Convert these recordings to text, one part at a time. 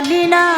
লাগে না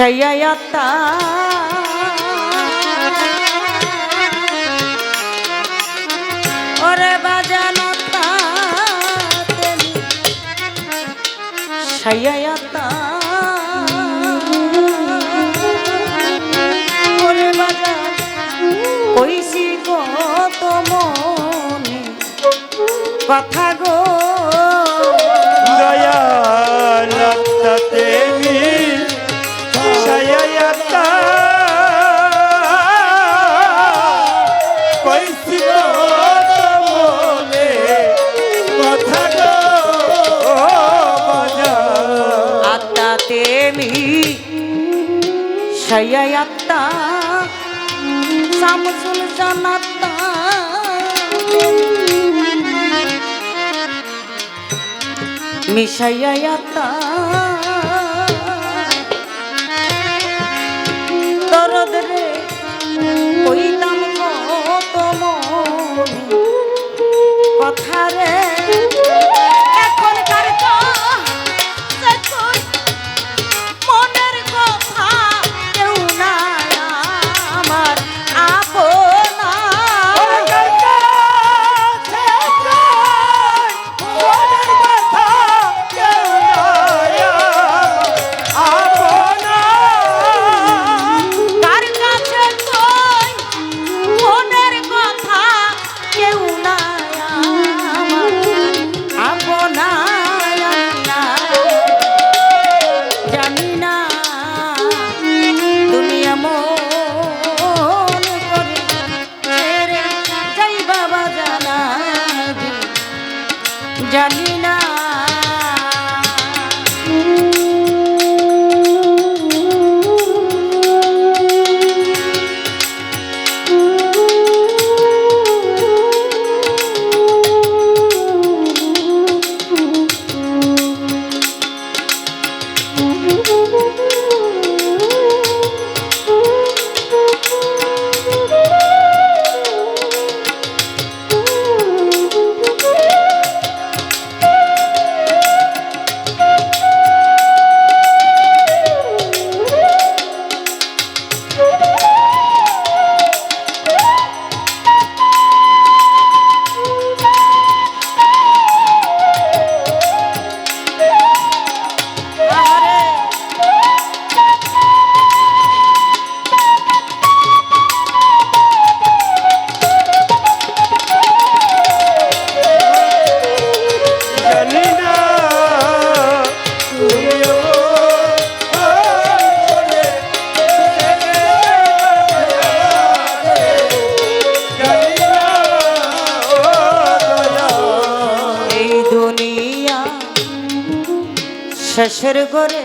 সয়াতা ওরে বাজানো সয়ায়া মিশাইয়া তা কিসের গরে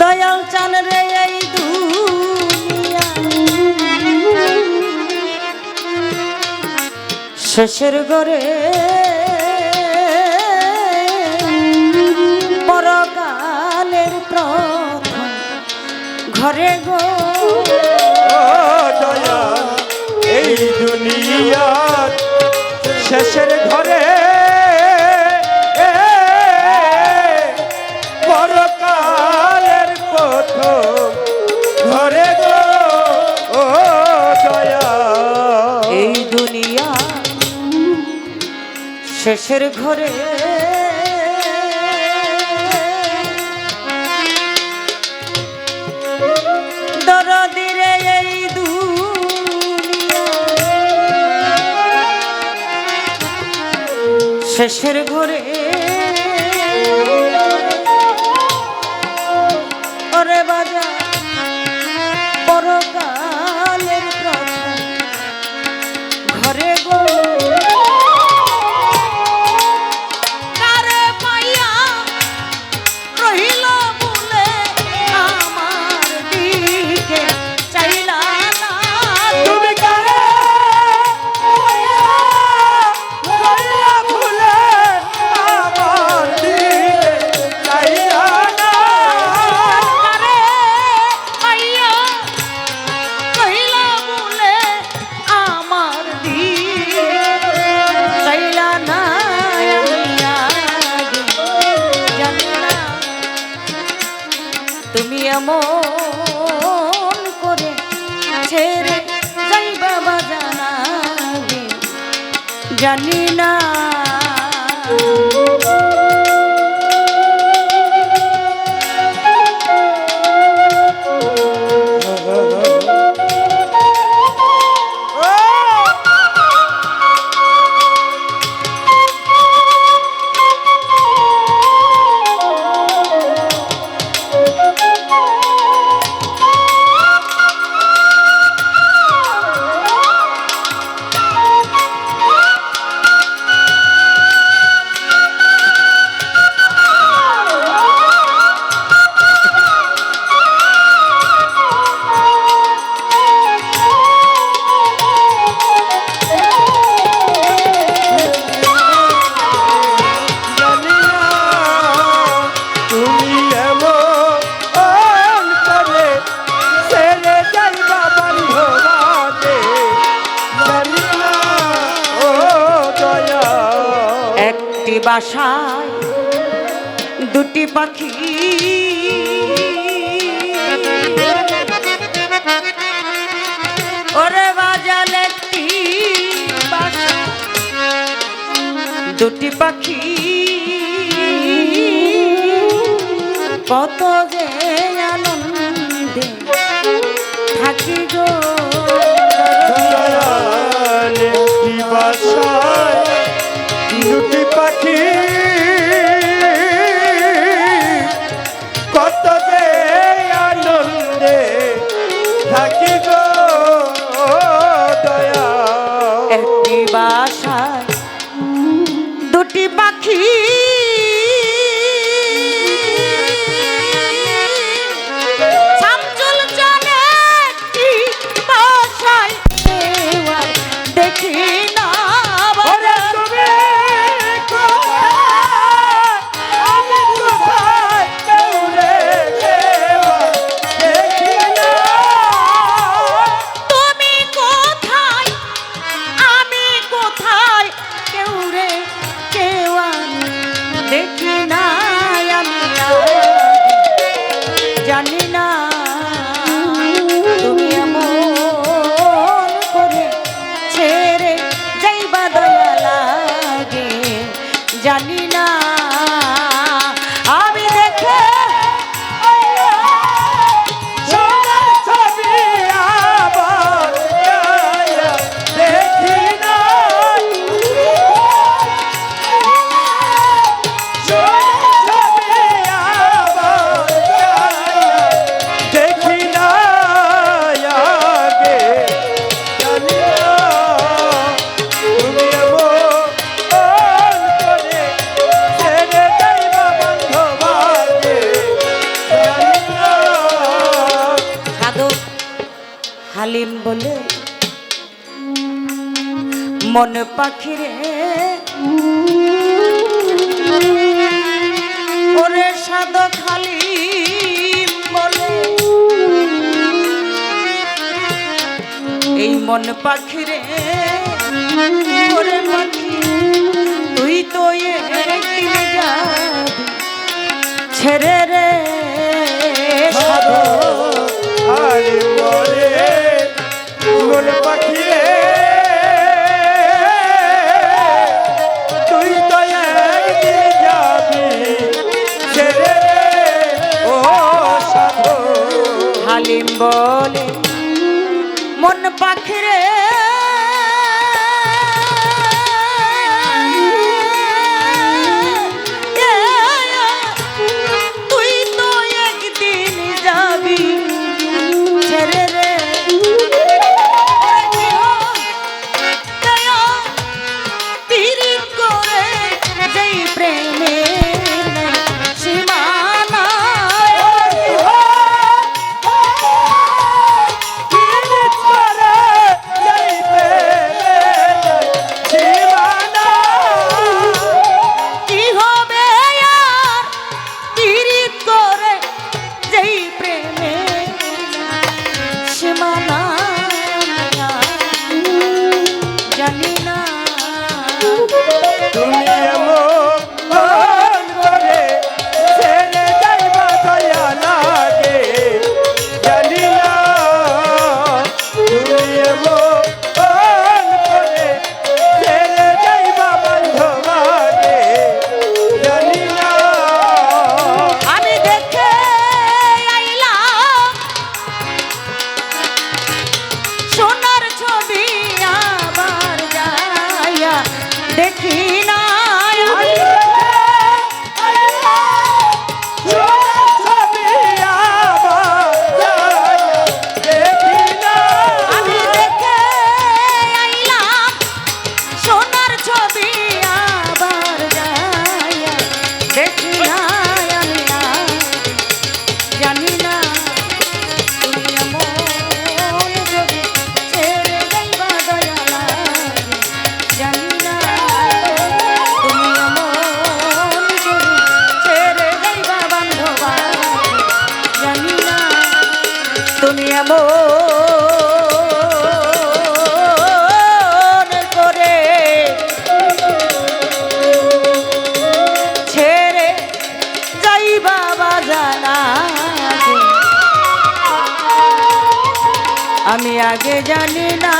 দয়াল চান রে এই শেষের গরে পরকালের প্রথম ঘরে গো। দয়াল এই শেষের ঘরে ও এই দুনিয়া শেষের ঘরে দরদিরে এই শেষের ঘরে কেমন করে ছেড়ে যাই বাবা জানাবে? জানি না। দুটি বাসায় দুটি পাখি। ওরে বাজালে দুটি পাখি। কত যে 情。প্রেম বলে মন পাখিরে ওরে সাদ খালি বলে এই মন পাখিরে ওরে পাখি তুই তো ছেড়ে রে সাদ খালি বলে পাগল পাখিয়ে তুই তো যাবি ছেড়ে ও সাধু। হালিম বলে মন পাখিরে কেমন করে ছেড়ে যাই বাবা জানা আমি আগে জানি না